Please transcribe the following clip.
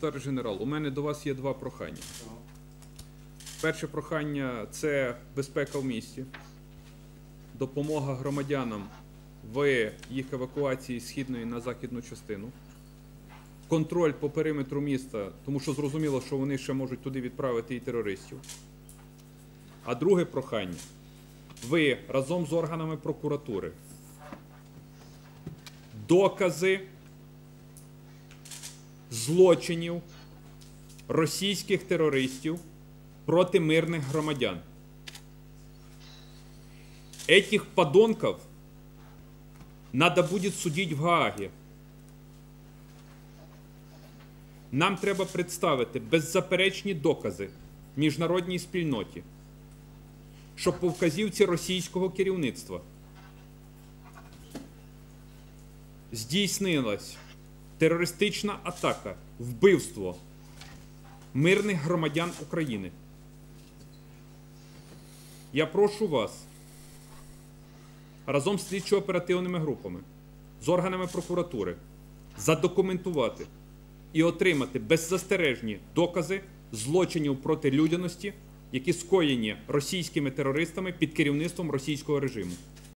Товариш генерал, у мене до вас є два прохання. Перше прохання це безпека в місті, допомога громадянам в їх евакуації з східної на західну частину, контроль по периметру міста, тому що зрозуміло, що вони ще можуть туди відправити і терористів. А друге прохання. Ви разом з органами прокуратури докази злочинів російських терористів проти мирних громадян. Этих подонков надо будет судить в Гаагі. Нам треба представити беззаперечні докази міжнародній спільноті, що по вказівці російського керівництва здійснилась терористична атака, вбивство мирних громадян України. Я прошу вас разом з слідчо-оперативними групами, з органами прокуратури задокументувати і отримати беззастережні докази злочинів проти людяності, які скоєні російськими терористами під керівництвом російського режиму.